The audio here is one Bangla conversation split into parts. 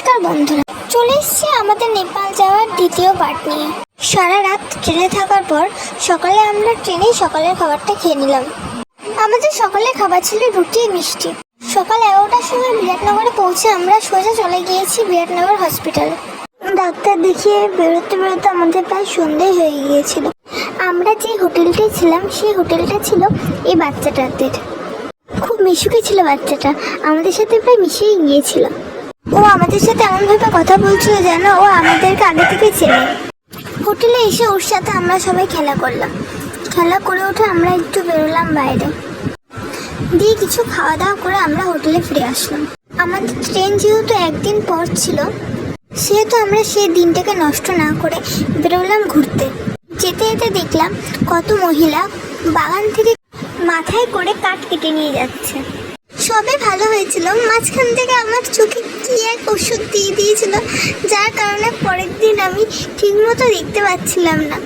নমস্কার বন্ধুরা। চলে এসেছি আমাদের নেপাল যাওয়ার দ্বিতীয় পার্ট নিয়ে। সারা রাত ট্রেনে থাকার পর সকালে আমরা ট্রেনেই সকালের খাবারটা খেয়ে নিলাম। আমাদের সকালের খাবার ছিল রুটি মিষ্টি। সকাল এগারোটার সময় বিরাটনগরে পৌঁছে আমরা সোজা চলে গিয়েছি বিরাটনগর হসপিটাল ডাক্তার দেখিয়ে বেরোতে বেরোতে আমাদের প্রায় সন্ধে হয়ে গিয়েছিল। আমরা যে হোটেলটি ছিলাম, সেই হোটেলটা ছিল এই বাচ্চাটাদের। খুব মিশুকে ছিল বাচ্চাটা। আমাদের সাথে প্রায় মিশেই গিয়েছিল। ও আমাদের সাথে এমনভাবে কথা বলছিল যেন ও আমাদেরকে আগে থেকে চেনে। হোটেলে এসে ওর সাথে আমরা সবাই খেলা করলাম। খেলা করে উঠে আমরা একটু বেরোলাম বাইরে। দিয়ে কিছু খাওয়া দাওয়া করে আমরা হোটেলে ফিরে আসলাম। আমাদের ট্রেন যেহেতু একদিন পর ছিল, সেহেতু আমরা সেই দিনটাকে নষ্ট না করে বেরোলাম ঘুরতে। যেতে যেতে দেখলাম কত মহিলা বাগান থেকে মাথায় করে কাঠ কেটে নিয়ে যাচ্ছে। সবে ভালো হয়েছিল। মাঝখান থেকে আমার চোখে কি এক ওষুধ দিয়ে দিয়েছিল, যার কারণে পরের দিন আমি ঠিকমতো দেখতে পাচ্ছিলাম না।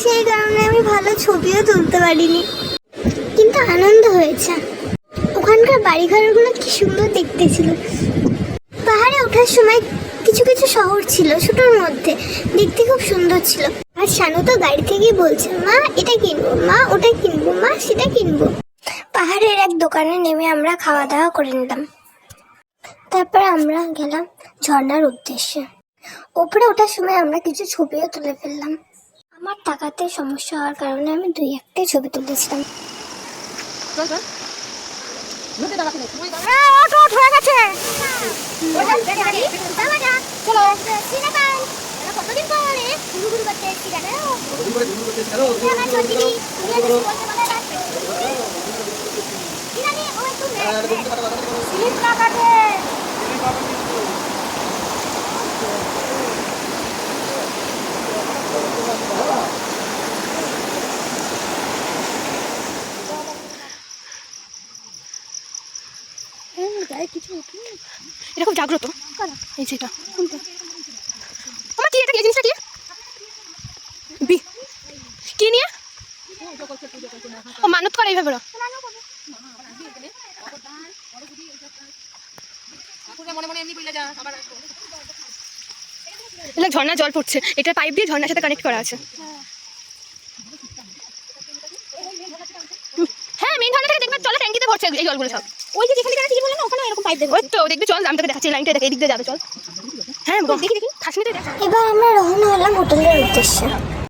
সেই কারণে আমি ভালো ছবিও তুলতে পারিনি। কিন্তু আনন্দ হয়েছে। ওখানকার বাড়িঘরগুলো কি সুন্দর দেখতে ছিল। পাহাড়ে ওঠার সময় কিছু কিছু শহর ছিল ছোটোর মধ্যে, দেখতে খুব সুন্দর ছিল। আর শানু তো গাড়ি থেকেই বলছে, মা, এটা কিনবো, মা, ওটা কিনবো, মা, সেটা কিনবো। পাহাড়ের এক দোকানে নেমে আমরা খাওয়া দাওয়া করে নিলাম তারপর আমরা গেলাম ঝর্নার উদ্দেশ্যে ওপরে ওঠার সময় আমরা কিছু ছবিও তুলে ফেললাম আমার টাকাতে সমস্যা হওয়ার কারণে আমি দুই একটাই ছবি তুলেছিলাম এটা খুব জাগ্রত? এই যে এটা। আমার কি এটা কি? জিনিসটা কি? নিয়ে? ও মানত করে এইভাবে ওরা। এটা ঝর্ণা জল পড়ছে। এটা পাইপ দিয়ে ঝর্ণার সাথে কানেক্ট করা আছে। হ্যাঁ মেন ঝর্ণা থেকে ট্যাঙ্কিতে এই জলগুলো সব। ওই যে যেখানে টিকিট বললাম ওখানে এরকম পাইপ দেখবে ওই তো দেখবি চল আমি তোকে দেখাচ্ছি লাইনটা দেখে এদিক দিয়ে যাবে চল। হ্যাঁ দেখি দেখি খাসনিতে দেখ এবার আমরা রওনা হলাম হোটেলের উদ্দেশ্যে।